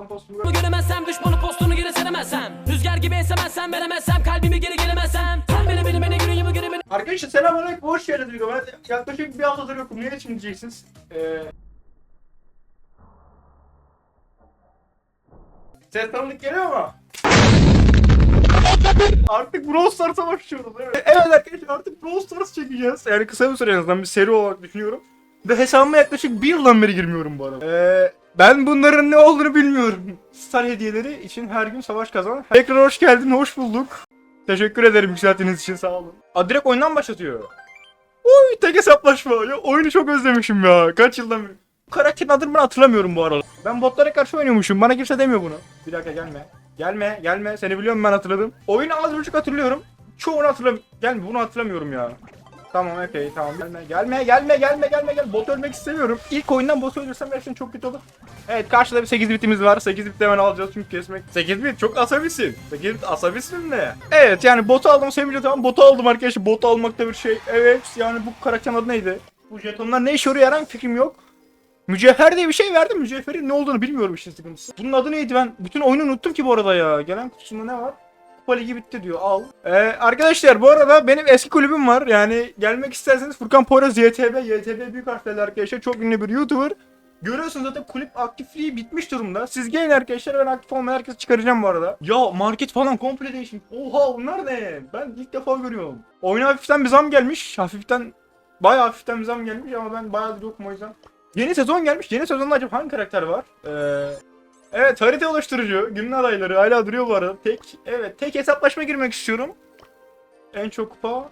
Adam postumu Bunu göremezsem düşmanı postunu geri seremezsem Rüzgar gibi esemezsem veremezsem kalbimi geri gelemezsem Sen beni beni beni yüreğimi göre beni Arkadaşlar selamünaleyküm. Hoş geldiniz. Ben yaklaşık bir haftadır yokum. Niye için diyeceksiniz? Ee... Ses tanıdık geliyor mu? Artık Brawl Stars'a başlıyoruz. Evet. evet arkadaşlar artık Brawl Stars çekeceğiz. Yani kısa bir süre en azından bir seri olarak düşünüyorum. Ve hesabıma yaklaşık bir yıldan beri girmiyorum bu arada. Ee, ben bunların ne olduğunu bilmiyorum. Star hediyeleri için her gün savaş kazan. Tekrar hoş geldin, hoş bulduk. Teşekkür ederim yükselttiğiniz için sağ olun. Aa, direkt oyundan başlatıyor. Oy tek hesaplaşma. Ya oyunu çok özlemişim ya. Kaç yıldan beri. Karakterin adını ben hatırlamıyorum bu arada. Ben botlara karşı oynuyormuşum. Bana kimse demiyor bunu. Bir dakika gelme. Gelme gelme. Seni biliyorum ben hatırladım. Oyunu az buçuk hatırlıyorum. Çoğunu hatırlamıyorum. Gelme bunu hatırlamıyorum ya. Tamam okey tamam. Gelme gelme gelme gelme gelme gel. Bot ölmek istemiyorum. İlk oyundan bot ölürsem gerçekten çok kötü olur. Evet karşıda bir 8 bitimiz var. 8 bit hemen alacağız çünkü kesmek. 8 bit çok asabisin. 8 bit asabisin ne? Evet yani botu aldım sevince tamam botu aldım arkadaşlar. Botu almakta bir şey. Evet yani bu karakterin adı neydi? Bu jetonlar ne işe yarıyor herhangi fikrim yok. Mücevher diye bir şey verdi. Mücevherin ne olduğunu bilmiyorum işte sıkıntısı. Bunun adı neydi ben? Bütün oyunu unuttum ki bu arada ya. Gelen kutusunda ne var? Kupa ligi bitti diyor. Al. Ee, arkadaşlar bu arada benim eski kulübüm var. Yani gelmek isterseniz Furkan Poyraz YTB. YTB büyük harflerle arkadaşlar. Çok ünlü bir YouTuber. Görüyorsunuz zaten kulüp aktifliği bitmiş durumda. Siz gelin arkadaşlar ben aktif olmayan herkesi çıkaracağım bu arada. Ya market falan komple değişmiş. Oha bunlar ne? Ben ilk defa görüyorum. Oyuna hafiften bir zam gelmiş. Hafiften bayağı hafiften bir zam gelmiş ama ben bayağı yokum o yüzden. Yeni sezon gelmiş. Yeni sezonda acaba hangi karakter var? Ee, evet harita oluşturucu. Günün adayları hala duruyor bu arada. Tek evet tek hesaplaşma girmek istiyorum. En çok kupa.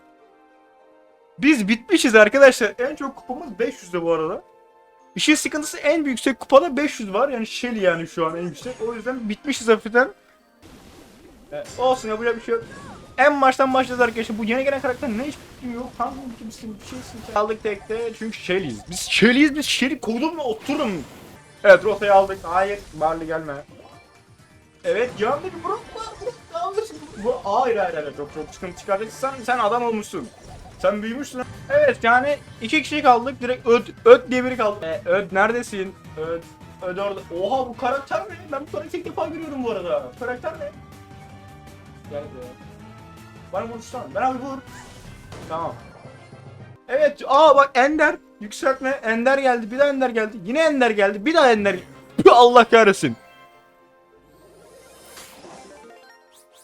Biz bitmişiz arkadaşlar. En çok kupamız 500'de bu arada. İşin sıkıntısı en yüksek kupada 500 var. Yani Shelly yani şu an en yüksek. O yüzden bitmişiz hafiften. Ee, olsun yapacak bir şey yok. En baştan başlayacağız arkadaşlar. Bu yeni gelen karakter ne hiç fikrim yok. Hangi kimsin bir şeysin sen. Aldık tekte çünkü Shelly'yiz. Biz Shelly'yiz biz Shelly kovdum mu otururum. Evet rotayı aldık. Hayır Barley gelme. Evet yandaki bırak bırak alırsın. Bu hayır hayır hayır çok çok sıkıntı çıkaracak. Sen, sen adam olmuşsun. Sen büyümüşsün. Evet yani iki kişi kaldık. Direkt öd, öd diye biri kaldı. Ee, öd neredesin? Öd, öd orada. Oha bu karakter ne? Ben bu karakteri ilk defa görüyorum bu arada. Bu karakter ne? Gel be. Bana vursana. Ben abi vur. Tamam. Evet. Aa bak Ender. Yükseltme. Ender geldi. Bir daha Ender geldi. Yine Ender geldi. Bir daha Ender. Püh, Allah kahretsin.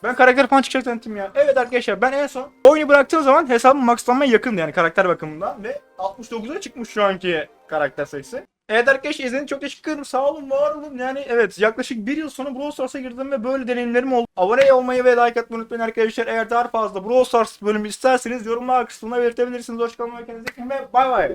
Ben karakter çıkacak zannettim ya. Evet arkadaşlar ben en son oyunu bıraktığım zaman hesabım maxlanmaya yakındı yani karakter bakımından ve 69'a çıkmış şu anki karakter sayısı. Evet arkadaşlar izlediğiniz çok teşekkür ederim. Sağ olun, var olun. Yani evet yaklaşık bir yıl sonra Brawl Stars'a girdim ve böyle deneyimlerim oldu. Abone olmayı ve like atmayı unutmayın arkadaşlar. Eğer daha fazla Brawl Stars bölümü isterseniz yorumlar kısmına belirtebilirsiniz. Hoşçakalın ve kendinize iyi bakın ve bay bay.